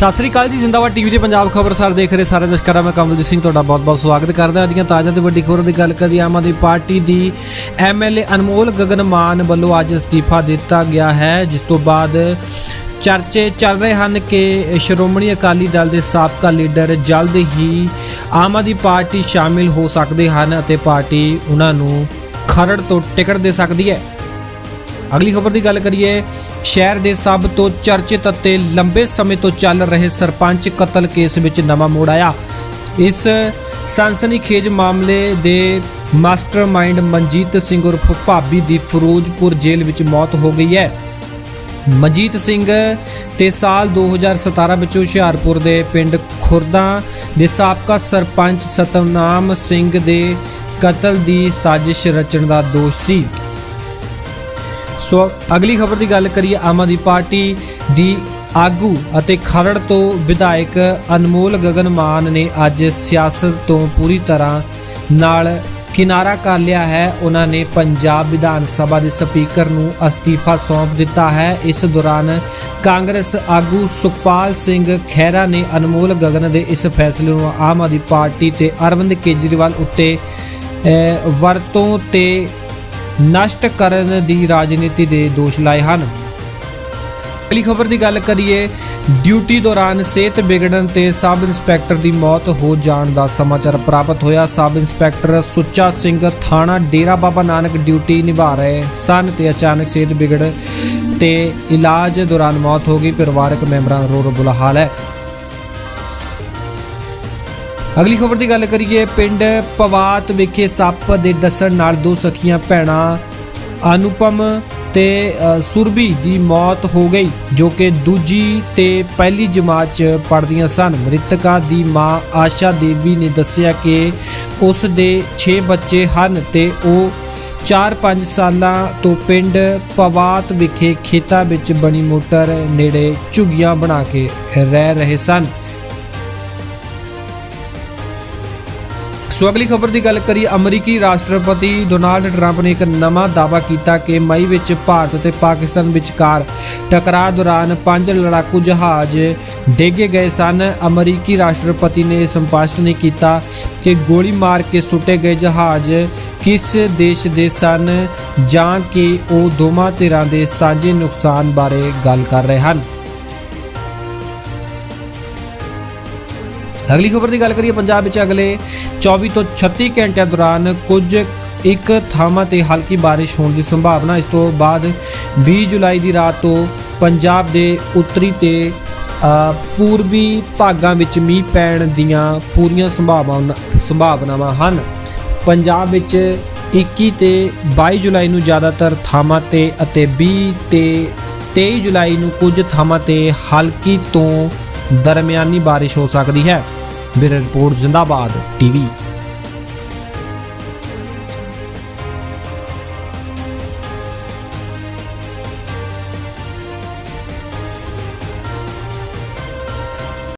ਸਤਿ ਸ੍ਰੀ ਅਕਾਲ ਜੀ, ਜ਼ਿੰਦਾਬਾਦ ਟੀਵੀ ਤੇ ਪੰਜਾਬ ਖਬਰਸਾਰ ਦੇਖ ਰਹੇ ਸਾਰੇ ਦਰਸ਼ਕਾਂ ਦਾ, ਮੈਂ ਕਮਲਜੀਤ ਸਿੰਘ, ਤੁਹਾਡਾ ਬਹੁਤ-ਬਹੁਤ ਸਵਾਗਤ ਕਰਦਾ। ਹਾਂ ਅੱਜ ਦੀਆਂ ਤਾਜ਼ਾ ਤੇ ਵੱਡੀ ਖਬਰਾਂ ਦੀ ਗੱਲ ਕਰੀਏ, ਆਮ ਆਦਮੀ ਪਾਰਟੀ ਦੀ ਐਮਐਲਏ ਅਨਮੋਲ ਗਗਨ ਮਾਨ ਵੱਲੋਂ ਅੱਜ ਅਸਤੀਫਾ ਦਿੱਤਾ ਗਿਆ ਹੈ, ਜਿਸ ਤੋਂ ਬਾਅਦ ਚਰਚੇ ਚੱਲ ਰਹੇ ਹਨ ਕਿ ਸ਼੍ਰੋਮਣੀ ਅਕਾਲੀ ਦਲ ਦੇ ਸਾਬਕਾ ਲੀਡਰ ਜਲਦ ਹੀ ਆਮ ਆਦਮੀ ਪਾਰਟੀ ਸ਼ਾਮਿਲ ਹੋ ਸਕਦੇ ਹਨ ਅਤੇ ਪਾਰਟੀ ਉਹਨਾਂ ਨੂੰ ਖਰੜ ਤੋਂ ਟਿਕਟ ਦੇ ਸਕਦੀ ਹੈ। ਅਗਲੀ ਖਬਰ ਦੀ ਗੱਲ ਕਰੀਏ, ਸ਼ਹਿਰ ਦੇ ਸਭ ਤੋਂ ਚਰਚਿਤ ਅਤੇ ਲੰਬੇ ਸਮੇਂ ਤੋਂ ਚੱਲ ਰਹੇ ਸਰਪੰਚ ਕਤਲ ਕੇਸ ਵਿੱਚ ਨਵਾਂ ਮੋੜ ਆਇਆ। ਇਸ ਸਨਸਨੀਖੇਜ ਮਾਮਲੇ ਦੇ ਮਾਸਟਰਮਾਈਂਡ ਮਨਜੀਤ ਸਿੰਘ ਉਰਫ ਭਾਬੀ ਦੀ ਫਿਰੋਜ਼ਪੁਰ ਜੇਲ੍ਹ ਵਿੱਚ ਮੌਤ ਹੋ ਗਈ ਹੈ। ਮਨਜੀਤ ਸਿੰਘ ਤੇ ਸਾਲ 2017 ਵਿੱਚ ਹੁਸ਼ਿਆਰਪੁਰ ਦੇ ਪਿੰਡ ਖੁਰਦਾ ਦੇ ਸਾਬਕਾ ਸਰਪੰਚ ਸਤਨਾਮ ਸਿੰਘ ਦੇ ਕਤਲ ਦੀ ਸਾਜ਼ਿਸ਼ ਰਚਣ ਦਾ ਦੋਸ਼ ਸੀ। ਸੋ ਅਗਲੀ ਖਬਰ ਦੀ ਗੱਲ ਕਰੀਏ, ਆਮ ਆਦਮੀ ਪਾਰਟੀ ਦੀ ਆਗੂ ਅਤੇ ਖਰੜ ਤੋਂ ਵਿਧਾਇਕ ਅਨਮੋਲ ਗਗਨ ਮਾਨ ਨੇ ਅੱਜ ਸਿਆਸਤ ਤੋਂ ਪੂਰੀ ਤਰ੍ਹਾਂ ਨਾਲ ਕਿਨਾਰਾ ਕਰ ਲਿਆ ਹੈ। ਉਹਨਾਂ ਨੇ ਪੰਜਾਬ ਵਿਧਾਨ ਸਭਾ ਦੇ ਸਪੀਕਰ ਨੂੰ ਅਸਤੀਫਾ ਸੌਂਪ ਦਿੱਤਾ ਹੈ। ਇਸ ਦੌਰਾਨ ਕਾਂਗਰਸ ਆਗੂ ਸੁਖਪਾਲ ਸਿੰਘ ਖਹਿਰਾ ਨੇ ਅਨਮੋਲ ਗਗਨ ਦੇ ਇਸ ਫੈਸਲੇ ਨੂੰ ਆਮ ਆਦਮੀ ਪਾਰਟੀ ਤੇ ਅਰਵਿੰਦ ਕੇਜਰੀਵਾਲ ਉੱਤੇ ਵਰਤੋਂ ਤੇ ਨਸ਼ਟ ਕਰਨ ਦੀ ਰਾਜਨੀਤੀ ਦੇ ਦੋਸ਼ ਲਾਏ ਹਨ। ਅਗਲੀ ਖਬਰ ਦੀ ਗੱਲ ਕਰੀਏ, ਡਿਊਟੀ ਦੌਰਾਨ ਸਿਹਤ ਵਿਗੜਨ ਤੇ ਸਬ ਇੰਸਪੈਕਟਰ ਦੀ ਮੌਤ ਹੋ ਜਾਣ ਦਾ ਸਮਾਚਾਰ ਪ੍ਰਾਪਤ ਹੋਇਆ। ਸਬ ਇੰਸਪੈਕਟਰ ਸੁੱਚਾ ਸਿੰਘ ਥਾਣਾ ਡੇਰਾ ਬਾਬਾ ਨਾਨਕ ਡਿਊਟੀ ਨਿਭਾ ਰਹੇ ਸਨ ਤੇ ਅਚਾਨਕ ਸਿਹਤ ਵਿਗੜ ਤੇ ਇਲਾਜ ਦੌਰਾਨ ਮੌਤ ਹੋ ਗਈ। ਪਰਿਵਾਰਕ ਮੈਂਬਰਾਂ ਦਾ ਰੋ ਰੋ ਬੁਲਾ ਹਾਲ ਹੈ। ਅਗਲੀ ਖਬਰ ਦੀ ਗੱਲ ਕਰੀਏ ਪਿੰਡ ਪਵਾਤ ਵਿਖੇ ਸੱਪ ਦੇ ਦੱਸਣ ਨਾਲ ਦੋ ਸਖੀਆਂ ਭੈਣਾਂ ਅਨੁਪਮ ਤੇ ਅ, ਦੀ ਮੌਤ ਹੋ ਗਈ ਜੋ ਕਿ ਦੂਜੀ ਤੇ ਪਹਿਲੀ ਜਮਾਤ ਚ ਪੜ੍ਹਦੀਆਂ ਸਨ। ਮ੍ਰਿਤਕਾ ਦੀ ਮਾਂ ਆਸ਼ਾ ਦੇਵੀ ਨੇ ਦੱਸਿਆ ਕਿ ਉਸ ਦੇ 6 ਬੱਚੇ ਹਨ ਤੇ ਉਹ 4-5 ਸਾਲਾਂ ਤੋਂ ਪਿੰਡ ਪਵਾਤ ਵਿਖੇ ਖੇਤਾਂ ਵਿੱਚ ਬਣੀ ਮੋਟਰ ਨੇੜੇ ਝੁੱਗੀਆਂ ਬਣਾ ਕੇ ਰਹਿ ਰਹੇ ਸਨ। ਸੋ ਅਗਲੀ ਖਬਰ ਦੀ ਗੱਲ ਕਰੀ ਅਮਰੀਕੀ ਰਾਸ਼ਟਰਪਤੀ ਡੋਨਾਲਡ ਟਰੰਪ ਨੇ ਇੱਕ ਨਵਾਂ ਦਾਅਵਾ ਕੀਤਾ ਕਿ ਮਈ ਵਿੱਚ ਭਾਰਤ ਅਤੇ ਪਾਕਿਸਤਾਨ ਵਿਚਕਾਰ ਟਕਰਾਅ ਦੌਰਾਨ ਪੰਜ ਲੜਾਕੂ ਜਹਾਜ਼ ਡੇਗੇ ਗਏ ਸਨ। ਅਮਰੀਕੀ ਰਾਸ਼ਟਰਪਤੀ ਨੇ ਸਪਸ਼ਟ ਨਹੀਂ ਕੀਤਾ ਕਿ ਗੋਲੀ ਮਾਰ ਕੇ ਸੁੱਟੇ ਗਏ ਜਹਾਜ਼ ਕਿਸ ਦੇਸ਼ ਦੇ ਸਨ ਜਾਂ ਕਿ ਉਹ ਦੋਵਾਂ ਧਿਰਾਂ ਦੇ ਸਾਂਝੇ ਨੁਕਸਾਨ ਬਾਰੇ ਗੱਲ ਕਰ ਰਹੇ ਹਨ। ਅਗਲੀ ਖਬਰ ਦੀ ਗੱਲ ਕਰੀਏ ਪੰਜਾਬ ਵਿੱਚ ਅਗਲੇ 24 ਤੋਂ 36 ਘੰਟਿਆਂ ਦੌਰਾਨ ਕੁਝ ਇੱਕ ਥਾਵਾਂ ਤੇ ਹਲਕੀ ਬਾਰਿਸ਼ ਹੋਣ ਦੀ ਸੰਭਾਵਨਾ। ਇਸ ਤੋਂ ਬਾਅਦ 20 ਜੁਲਾਈ ਦੀ ਰਾਤ ਤੋਂ ਪੰਜਾਬ ਦੇ ਉੱਤਰੀ ਤੇ ਪੂਰਬੀ ਭਾਗਾਂ ਵਿੱਚ ਮੀਂਹ ਪੈਣ ਦੀਆਂ ਪੂਰੀਆਂ ਸੰਭਾਵਨਾ ਸੰਭਾਵਨਾਵਾਂ ਹਨ। ਪੰਜਾਬ ਵਿੱਚ 21 ਤੇ 22 ਜੁਲਾਈ ਨੂੰ ਜ਼ਿਆਦਾਤਰ ਥਾਵਾਂ ਤੇ ਅਤੇ 20 ਤੇ 23 ਜੁਲਾਈ ਨੂੰ ਕੁਝ ਥਾਵਾਂ ਤੇ ਹਲਕੀ ਤੋਂ ਦਰਮਿਆਨੀ ਬਾਰਿਸ਼ ਹੋ ਸਕਦੀ ਹੈ। Bureau report Zindabad TV.